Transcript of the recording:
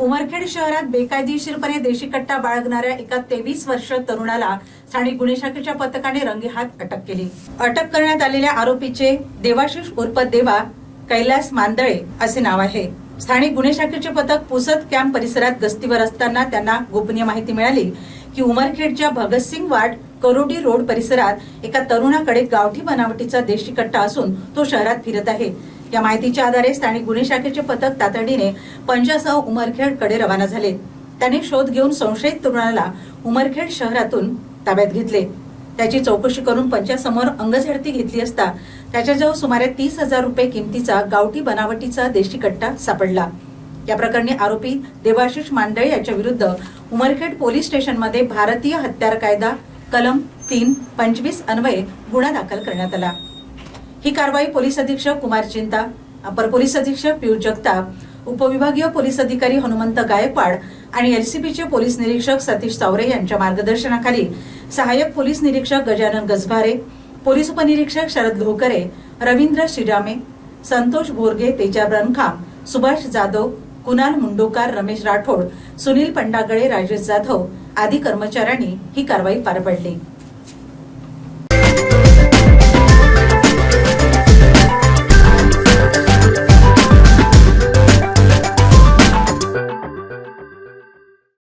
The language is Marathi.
उमरखेड शहरात बेकायदेशीरपणे देशी कट्टा बाळगणाऱ्या एका तेवीस वर्ष तरुणाला स्थानिक गुन्हे शाखेच्या पथकाने रंगेहात अटक केली. अटक करण्यात आलेल्या आरोपीचे देवाशिष उर्फ देवा कैलास मांदळे असे नाव आहे. स्थानिक गुन्हे शाखेचे पथक पुसद कॅम्प परिसरात गस्तीवर असताना त्यांना गोपनीय माहिती मिळाली की उमरखेडच्या भगतसिंग वार्ड करोडी रोड परिसरात एका तरुणाकडे गावठी बनावटीचा देशी कट्टा असून तो शहरात फिरत आहे. या माहितीच्या आधारे स्थानिक गुन्हे शाखेचे पथक तातडीने पंजासह उमरखेडकडे रवाना झाले. त्यांनी शोध घेऊन संशयित तरुणाला उमरखेड शहरातून ताब्यात घेतले. त्याची चौकशी करून पंचासमोर अंगझडती घेतली असता त्याच्याजवळ सुमारे तीस हजार रुपये किमतीचा गावठी बनावटीचा देशी कट्टा सापडला. या प्रकरणी आरोपी देवाशिष मांडळे याच्या विरुद्ध उमरखेड पोलीस स्टेशनमध्ये भारतीय हत्यार कायदा कलम तीन पंचवीस अन्वये गुन्हा दाखल करण्यात आला. ही कारवाई पोलीस अधीक्षक कुमार चिंता अपर पोलीस अधीक्षक पियुष जगताप उपविभागीय पोलीस अधिकारी हनुमंत गायकवाड आणि एलसीबीचे पोलीस निरीक्षक सतीश चावरे यांच्या मार्गदर्शनाखाली सहाय्यक पोलीस निरीक्षक गजानन गजभारे पोलीस उपनिरीक्षक शरद लोहकरे रवींद्र श्रीरामे संतोष भोरगे तेजा रणखाम सुभाष जाधव कुणाल मुंडोकार रमेश राठोड सुनील पंडागळे राजेश जाधव आदी कर्मचाऱ्यांनी ही कारवाई पार पडली.